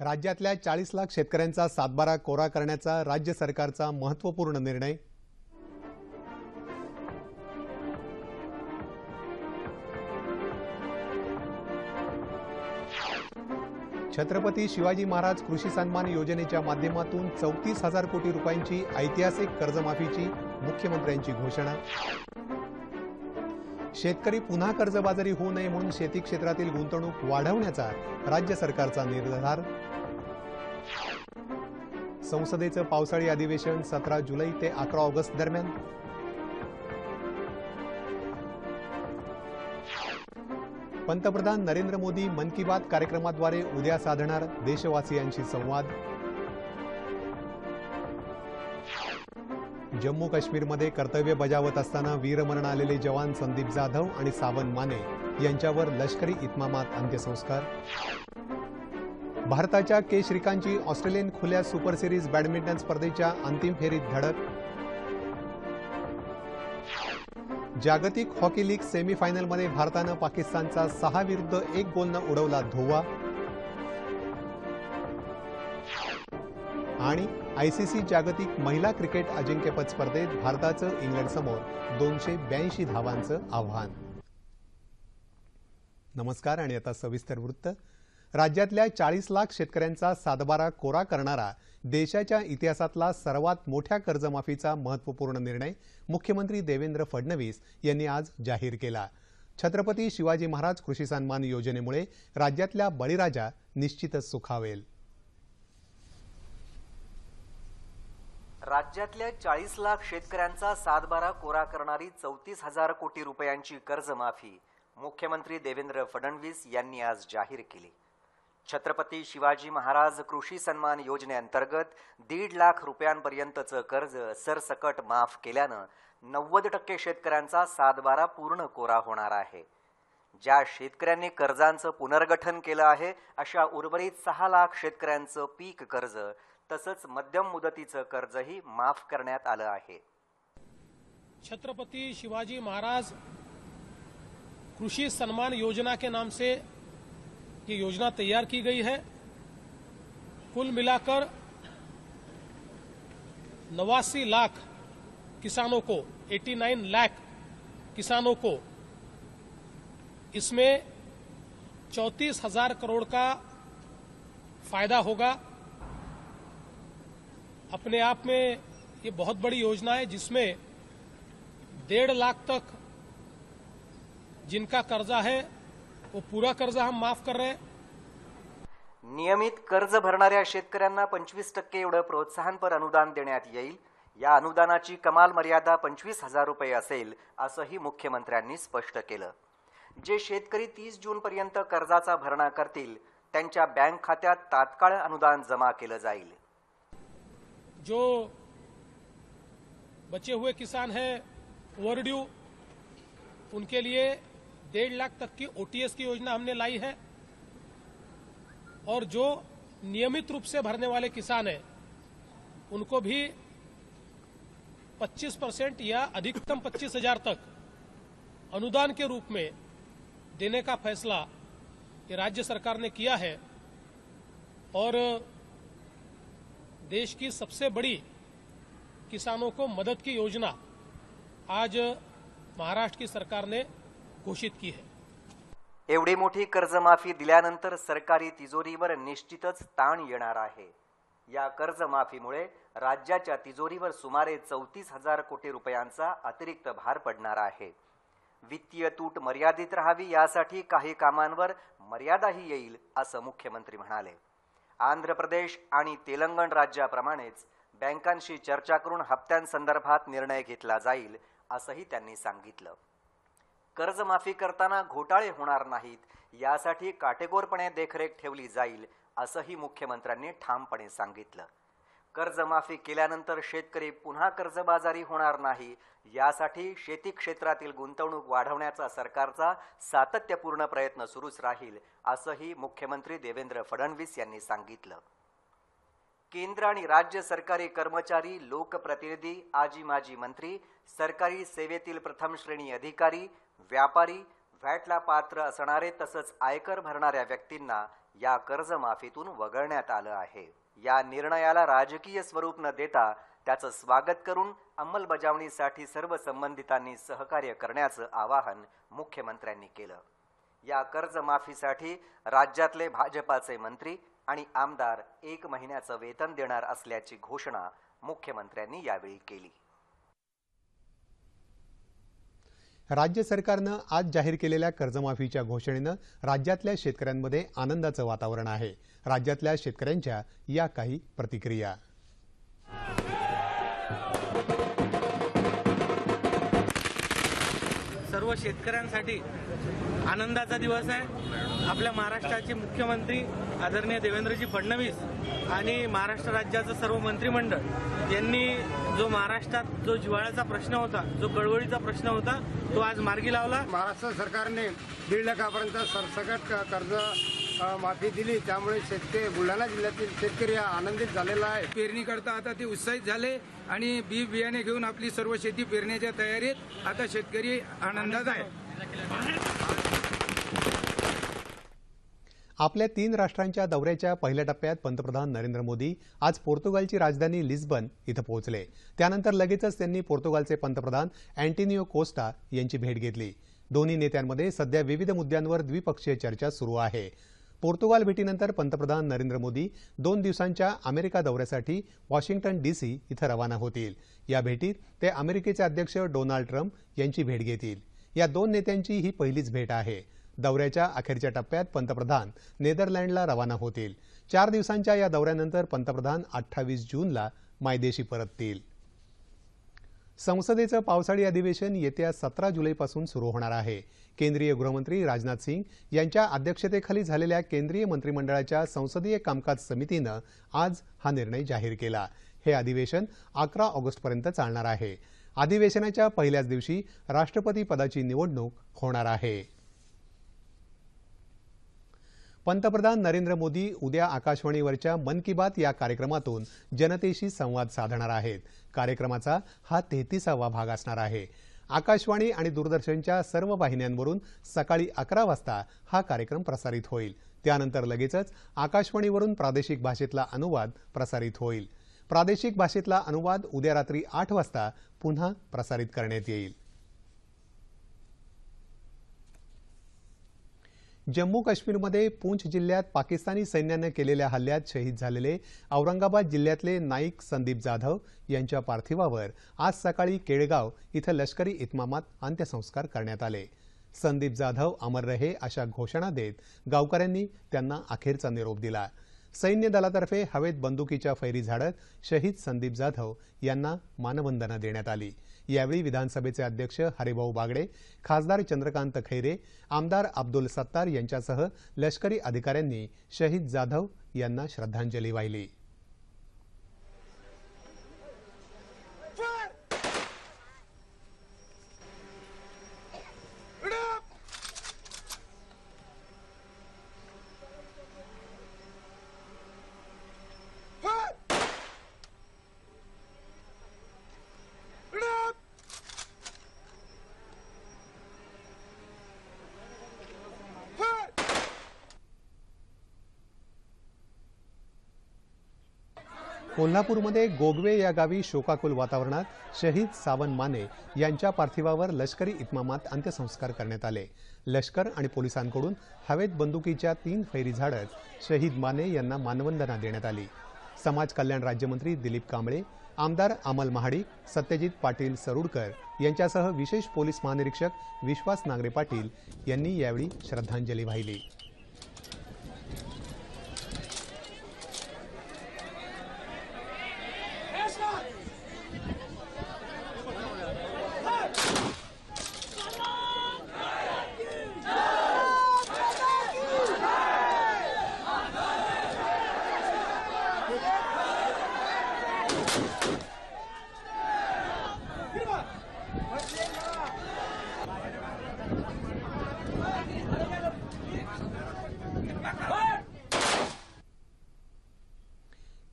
राज्यातल्या चाळीस लाख शेतकऱ्यांचा सातबारा कोरा करण्याचा राज्य सरकारचा महत्त्वपूर्ण निर्णय. छत्रपती शिवाजी महाराज कृषी सन्मान योजनेच्या माध्यमातून चौतीस हजार कोटी रुपयांची ऐतिहासिक कर्जमाफीची मुख्यमंत्र्यांची घोषणा. शेतकरी पुन्हा कर्जबाजारी होऊ नये म्हणून शेती क्षेत्रातील गुंतवणूक वाढवण्याचा राज्य सरकारचा निर्धार. संसदेचं पावसाळी अधिवेशन सतरा जुलै ते अकरा ऑगस्ट दरम्यान. पंतप्रधान नरेंद्र मोदी मन की बात कार्यक्रमाद्वारे उद्या साधणार देशवासियांशी संवाद. जम्मू काश्मीरमध्ये कर्तव्य बजावत असताना वीरमरण आलेले जवान संदीप जाधव आणि सावन माने यांच्यावर लष्करी इतमामात अंत्यसंस्कार. भारताच्या के श्रीकांतची ऑस्ट्रेलियन खुल्या सुपर सिरीज बॅडमिंटन स्पर्धेच्या अंतिम फेरीत धडक. जागतिक हॉकी लीग सेमीफायनलमध्ये भारतानं पाकिस्तानचा सहा विरुद्ध एक गोलनं उडवला धोवा आणि आयसीसी जागतिक महिला क्रिकेट अजिंक्यपद स्पर्धेत भारताचं इंग्लंडसमोर दोनशे ब्याऐंशी धावांचं आव्हान. नमस्कार आणि आता सविस्तर वृत्त. राज्यातल्या चाळीस लाख शेतकऱ्यांचा सातबारा कोरा करणारा देशाच्या इतिहासातला सर्वात मोठ्या कर्जमाफीचा महत्त्वपूर्ण निर्णय मुख्यमंत्री देवेंद्र फडणवीस यांनी आज जाहीर केला. छत्रपती शिवाजी महाराज कृषी सन्मान योजनेमुळे राज्यातल्या बळीराजा निश्चितच सुखावेल. राज्यातल्या चाळीस लाख शेतकऱ्यांचा सातबारा कोरा करणारी चौतीस हजार कोटी रुपयांची कर्जमाफी मुख्यमंत्री देवेंद्र फडणवीस यांनी आज जाहीर केली. छत्रपती शिवाजी महाराज कृषी सन्मान योजनेअंतर्गत दीड लाख रुपयांपर्यंतचं कर्ज सरसकट माफ केल्यानं नव्वद टक्के शेतकऱ्यांचा सातबारा पूर्ण कोरा होणार आहे. ज्या शेतकऱ्यांनी कर्जांचं पुनर्गठन केलं आहे अशा उर्वरित सहा लाख शेतकऱ्यांचं पीक कर्ज तसंच मध्यम मुदतीचं कर्जही माफ करण्यात आलं आहे. छत्रपती शिवाजी महाराज कृषी सम्मान योजना के नाम से ये योजना तैयार की गई है। कुल मिलाकर नवासी लाख किसानों को 89 लाख किसानों को इसमें चौंतीस हज़ार करोड़ का फ़ायदा होगा। अपने आप में ये बहुत बड़ी योजना है जिसमें डेढ़ लाख तक जिनका कर्जा है वो पूरा कर्जा हम माफ कर रहे हैं। नियमित कर्ज भरणाऱ्या शेतकऱ्यांना पंचवीस टक्के एवढं प्रोत्साहनपर अनुदान देण्यात येईल. या अनुदानाची कमाल मर्यादा पंचवीस हजार रुपये असेल असंही मुख्यमंत्र्यांनी स्पष्ट केलं. जे शेतकरी तीस जून पर्यंत कर्जाचा भरणा करतील त्यांच्या बँक खात्यात तात्काळ अनुदान जमा केलं जाईल. जो बचे हुए किसान हैं ओवरड्यू उनके लिए डेढ़ लाख तक की ओटीएस की योजना हमने लाई है। और जो नियमित रूप से भरने वाले किसान हैं, उनको भी 25 परसेंट या अधिकतम पच्चीस हज़ार तक अनुदान के रूप में देने का फैसला ये राज्य सरकार ने किया है। और देश की सबसे बड़ी किसानों को मदद की योजना आज महाराष्ट्र की सरकार ने घोषित की है। एवढी मोठी कर्जमाफी दिल्यानंतर सरकारी तिजोरीवर निश्चितच ताण येणार आहे. या कर्जमाफीमुळे राज्याच्या तिजोरीवर सुमारे चौतीस हजार कोटी रुपयांचा अतिरिक्त भार पडणार आहे. वित्तीय तूट मर्यादित राहावी यासाठी काही कामांवर मर्यादाही येईल असं मुख्यमंत्री म्हणाले. आंध्र प्रदेश आणि तेलंगण राज्याप्रमाणेच बँकांशी चर्चा करून हप्त्यांसंदर्भात निर्णय घेतला जाईल असंही त्यांनी सांगितलं. कर्जमाफी करताना घोटाळे होणार नाहीत. यासाठी काटेकोरपणे देखरेख ठेवली जाईल असंही मुख्यमंत्र्यांनी ठामपणे सांगितलं. कर्जमाफी केल्यानंतर शेतकरी पुन्हा कर्जबाजारी होणार नाही. यासाठी शेती क्षेत्रातील गुंतवणूक वाढवण्याचा सरकारचा सातत्यपूर्ण प्रयत्न सुरूच राहील असंही मुख्यमंत्री देवेंद्र फडणवीस यांनी सांगितलं. केंद्र आणि राज्य सरकारी कर्मचारी लोकप्रतिनिधी आजी माजी मंत्री सरकारी सेवेतील प्रथम श्रेणी अधिकारी व्यापारी व्हॅटला पात्र असणारे तसंच आयकर भरणाऱ्या व्यक्तींना या कर्जमाफीतून वगळण्यात आलं आहे. या निर्णयाला राजकीय स्वरूप न देता त्याचं स्वागत करून अंमलबजावणीसाठी सर्व संबंधितांनी सहकार्य करण्याचं आवाहन मुख्यमंत्र्यांनी केलं. या कर्जमाफीसाठी राज्यातले भाजपाचे मंत्री आणि आमदार एक महिन्याचं वेतन देणार असल्याची घोषणा मुख्यमंत्र्यांनी यावेळी केली. राज्य सरकारनं आज जाहीर केलेल्या कर्जमाफीच्या घोषणेनं राज्यातल्या शेतकऱ्यांमध्ये आनंदाचं वातावरण आहे. राज्यातल्या शेतकऱ्यांच्या या काही प्रतिक्रिया. सर्व शेतकऱ्यांसाठी आनंदाचा दिवस आहे. आपल्या महाराष्ट्राचे मुख्यमंत्री आदरणीय देवेंद्रजी फडणवीस आणि महाराष्ट्र राज्याचं सर्व मंत्रिमंडळ यांनी जो महाराष्ट्रात जो जिव्हाळ्याचा प्रश्न होता जो कळवळीचा प्रश्न होता तो आज मार्गी लावला. महाराष्ट्र सरकारने दीड लाखापर्यंत सरसकट कर्ज माफी दिली. त्यामुळे शेतकरी बुलढाणा जिल्ह्यातील शेतकरी हा आनंदित झालेला आहे. पेरणी करता आता ते उत्साहित झाले आणि बी बियाणे घेऊन आपली सर्व शेती पेरण्याच्या तयारीत आता शेतकरी आनंदात आहे. आपल्या तीन राष्ट्रांच्या दौऱ्याच्या पहिल्या टप्प्यात पंतप्रधान नरेंद्र मोदी आज पोर्तुगालची राजधानी लिस्बन इथं पोहोचले. त्यानंतर लगेचच त्यांनी पोर्तुगालचे पंतप्रधान अँटिनिओ कोस्टा यांची भेट घेतली. दोन्ही नेत्यांमध्ये सध्या विविध मुद्द्यांवर द्विपक्षीय चर्चा सुरू आहे. पोर्तुगाल भेटीनंतर पंतप्रधान नरेंद्र मोदी दोन दिवसांच्या अमेरिका दौऱ्यासाठी वॉशिंग्टन डीसी इथं रवाना होतील. या भेटीत ते अमेरिकेचे अध्यक्ष डोनाल्ड ट्रम्प यांची भेट घेतील. या दोन नेत्यांची ही पहिलीच भेट आहे. दौऱ्याच्या अखेरच्या टप्प्यात पंतप्रधान नेदरलँडला रवाना होतील. चार दिवसांच्या या दौऱ्यानंतर पंतप्रधान अठ्ठावीस जूनला मायदेशी परततील. संसदेचं पावसाळी अधिवेशन येत्या सतरा जुलैपासून सुरू होणार आहे. केंद्रीय गृहमंत्री राजनाथ सिंग यांच्या अध्यक्षतेखाली झालेल्या केंद्रीय मंत्रिमंडळाच्या संसदीय कामकाज समितीनं आज हा निर्णय जाहीर केला. हे अधिवेशन अकरा ऑगस्टपर्यंत चालणार आहे. अधिवेशनाच्या पहिल्याच दिवशी राष्ट्रपती पदाची निवडणूक होणार आहे. पंतप्रधान नरेंद्र मोदी उद्या आकाशवाणीवरच्या मन की बात या कार्यक्रमातून जनतेशी संवाद साधणार आहेत. कार्यक्रमाचा हा तेहतीसावा भाग असणार आहे. आकाशवाणी आणि दूरदर्शनच्या सर्व वाहिन्यांवरून सकाळी अकरा वाजता हा कार्यक्रम प्रसारित होईल. त्यानंतर लगेचच आकाशवाणीवरून प्रादेशिक भाषेतला अनुवाद प्रसारित होईल. प्रादेशिक भाषेतला अनुवाद उद्या रात्री आठ वाजता पुन्हा प्रसारित करण्यात येईल. जम्मू काश्मीरमध्ये पूंछ जिल्ह्यात पाकिस्तानी सैन्यानं केलेल्या हल्ल्यात शहीद झालेले औरंगाबाद जिल्ह्यातले नाईक संदीप जाधव यांच्या पार्थिवावर आज सकाळी केळगाव इथं लष्करी इतमामात अंत्यसंस्कार करण्यात आले. संदीप जाधव अमर रहे अशा घोषणा देत गावकऱ्यांनी त्यांना अखेरचा निरोप दिला. सैन्य दलातर्फे हवेत बंदुकीच्या फैरी झाडत शहीद संदीप जाधव यांना मानवंदना देण्यात आली. यावेळी विधानसभेचे अध्यक्ष हरिभाऊ बागडे खासदार चंद्रकांत खैरे आमदार अब्दुल सत्तार यांच्यासह लष्करी अधिकाऱ्यांनी शहीद जाधव यांना श्रद्धांजली वाहिली. कोल्हापूरमध्ये गोगवे या गावी शोकाकुल वातावरणात शहीद सावन माने यांच्या पार्थिवावर लष्करी इतमामात अंत्यसंस्कार करण्यात आले. लष्कर आणि पोलिसांकडून हवेत बंदुकीच्या तीन फैरी झाडत शहीद माने यांना मानवंदना देण्यात आली. समाज कल्याण राज्यमंत्री दिलीप कांबळे आमदार अमल महाडिक सत्यजित पाटील सरुडकर यांच्यासह विशेष पोलीस महानिरीक्षक विश्वास नांगरे पाटील यांनी यावेळी श्रद्धांजली वाहिली.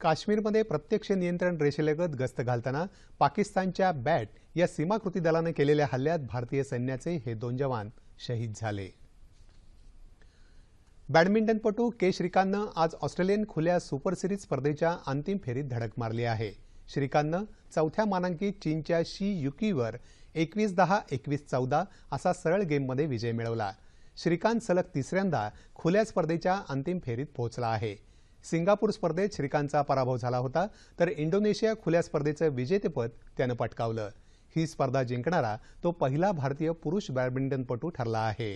काश्मीरमध्ये प्रत्यक्ष नियंत्रण रेषेलगत गस्त घालताना पाकिस्तानच्या बॅट या सीमाकृती दलानं केलेल्या हल्ल्यात भारतीय सैन्याचे हे दोन जवान शहीद झाले. बॅडमिंटनपटू के श्रीकांतनं आज ऑस्ट्रेलियन खुल्या सुपर सिरीज स्पर्धेच्या अंतिम फेरीत धडक मारली आहे. श्रीकांतनं चौथ्या मानांकित चीनच्या शी युकीवर एकवीस दहा एकवीस चौदा असा सरळ गेममध्ये विजय मिळवला. श्रीकांत सलग तिसऱ्यांदा खुल्या स्पर्धेच्या अंतिम फेरीत पोहोचला आहे. सिंगापूर स्पर्धेत श्रीकांतचा पराभव झाला होता तर इंडोनेशिया खुल्या स्पर्धेचं विजेतेपद त्यानं पटकावलं. ही स्पर्धा जिंकणारा तो पहिला भारतीय पुरुष बॅडमिंटनपटू ठरला आहे.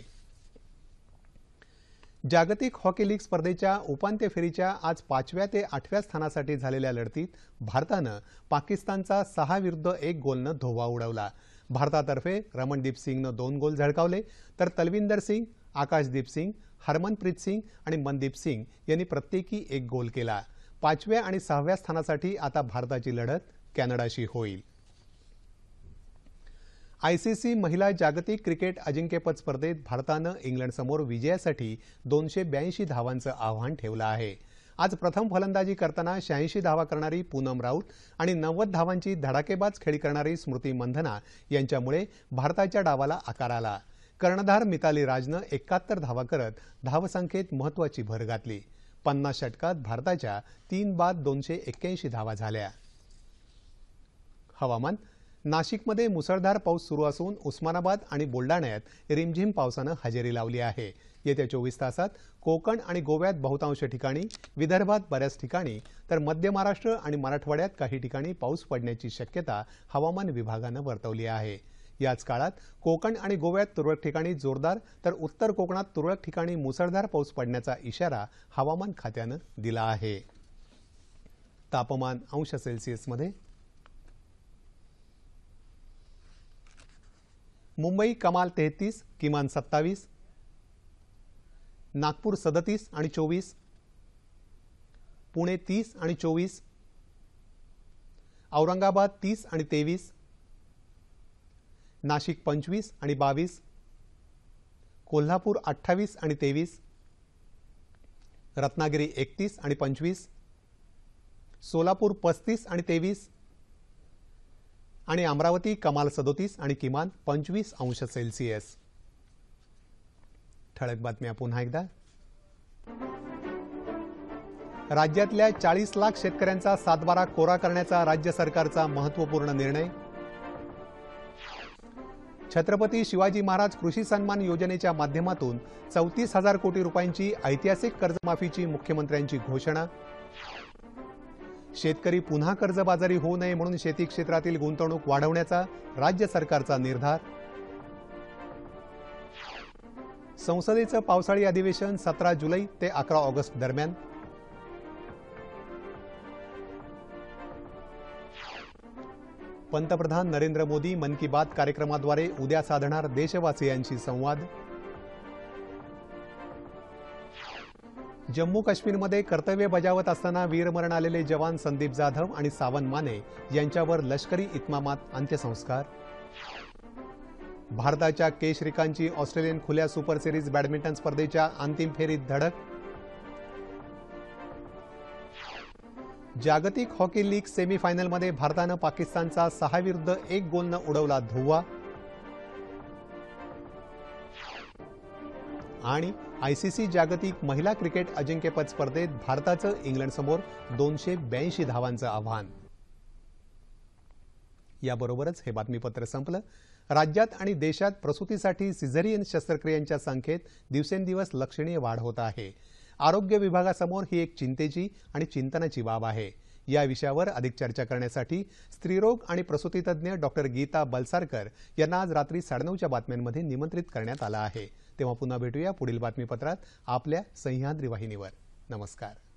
जागतिक हॉकी लीग स्पर्धेच्या उपांत्य फेरीच्या आज पाचव्या ते आठव्या स्थानासाठी झालेल्या लढतीत भारतानं पाकिस्तानचा सहा विरुद्ध एक गोलनं धोवा उडवला. भारतातर्फे रमणदीप सिंगनं दोन गोल झळकावले तर तलविंदर सिंग आकाशदीप सिंग हरमनप्रीत सिंग आणि मनदीप सिंग यांनी प्रत्येकी एक गोल केला. पाचव्या आणि सहाव्या स्थानासाठी आता भारताची लढत कॅनडाशी होईल. आयसीसी महिला जागतिक क्रिकेट अजिंक्यपद स्पर्धेत भारतानं इंग्लंडसमोर विजयासाठी दोनशे ब्याऐंशी धावांचं आव्हान ठेवलं आहे. आज प्रथम फलंदाजी करताना शहाऐंशी धावा करणारी पूनम राऊत आणि नव्वद धावांची धडाकेबाज खेळी करणारी स्मृती मंधना यांच्यामुळे भारताच्या डावाला आकार आला. कर्णधार मिताली राजनं एकाहत्तर धावा करत धावसंख्येत महत्वाची भर घातली. पन्नास षटकात भारताच्या तीन बाद दोनशे एक्क्याऐंशी धावा झाल्या. हवामान नाशिकमध्ये मुसळधार पाऊस सुरू असून उस्मानाबाद आणि बुलडाण्यात रिमझिम पावसानं हजेरी लावली आहे. येत्या चोवीस तासात कोकण आणि गोव्यात बहुतांश ठिकाणी विदर्भात बऱ्याच ठिकाणी तर मध्य महाराष्ट्र आणि मराठवाड्यात काही ठिकाणी पाऊस पडण्याची शक्यता हवामान विभागानं वर्तवली आहे. याच काळात कोकण आणि गोव्यात तुरळक ठिकाणी जोरदार तर उत्तर कोकणात तुरळक ठिकाणी मुसळधार पाऊस पडण्याचा इशारा हवामान खात्यानं दिला आहे. तापमान अंश सेल्सिअसमध्ये मुंबई कमाल तेहतीस किमान सत्तावीस नागपूर सदतीस आणि चोवीस पुणे तीस आणि चोवीस औरंगाबाद तीस आणि तेवीस नाशिक पंचवीस आणि बावीस कोल्हापूर अठ्ठावीस आणि तेवीस रत्नागिरी एकतीस आणि पंचवीस सोलापूर पस्तीस आणि तेवीस आणि अमरावती कमाल सदोतीस आणि किमान पंचवीस अंश सेल्सिअस. ठळक बातम्या पुन्हा एकदा. राज्यातल्या चाळीस लाख शेतकऱ्यांचा सातबारा कोरा करण्याचा राज्य सरकारचा महत्त्वपूर्ण निर्णय छत्रपती शिवाजी महाराज कृषी सन्मान योजनेच्या माध्यमातून चौतीस हजार कोटी रुपयांची ऐतिहासिक कर्जमाफीची मुख्यमंत्र्यांची घोषणा. शेतकरी पुन्हा कर्जबाजारी होऊ नये म्हणून शेती क्षेत्रातील गुंतवणूक वाढवण्याचा राज्य सरकारचा निर्धार. संसदेचं पावसाळी अधिवेशन सतरा जुलै ते अकरा ऑगस्ट दरम्यान. पंतप्रधान नरेंद्र मोदी मन की बात कार्यक्रमाद्वारे उद्या साधणार देशवासियांशी संवाद. जम्मू काश्मीरमध्ये कर्तव्य बजावत असताना वीरमरण आलेले जवान संदीप जाधव आणि सावन माने यांच्यावर लष्करी इतमामात अंत्यसंस्कार. भारताच्या के श्रीकांतची ऑस्ट्रेलियन खुल्या सुपर सिरीज बॅडमिंटन स्पर्धेच्या अंतिम फेरीत धडक जागतिक हॉकी लीग सेमीफायनलमध्ये भारतानं पाकिस्तानचा सहा विरुद्ध एक गोलनं उडवला धुव्वा. आणि आयसीसी जागतिक महिला क्रिकेट अजिंक्यपद स्पर्धेत भारताचं इंग्लंडसमोर दोनशे ब्याऐंशी धावांचं आव्हान. याबरोबरच हे बातमीपत्र संपलं. राज्यात आणि देशात प्रसूतीसाठी सिझरियन शस्त्रक्रियांच्या संख्येत दिवसेंदिवस लक्षणीय वाढ होत आहे. आरोग्य विभागासमोर ही एक चिंतेची आणि चिंतनाची बाब आहे. या विषयावर अधिक चर्चा करण्यासाठी स्त्रीरोग आणि प्रसूतीतज्ञ डॉक्टर गीता बलसारकर यांना आज रात्री साडेनऊच्या बातम्यांमध्ये निमंत्रित करण्यात आलं आहे. तेव्हा पुन्हा भेटूया पुढील बातमीपत्रात आपल्या सह्याद्री वाहिनीवर. नमस्कार.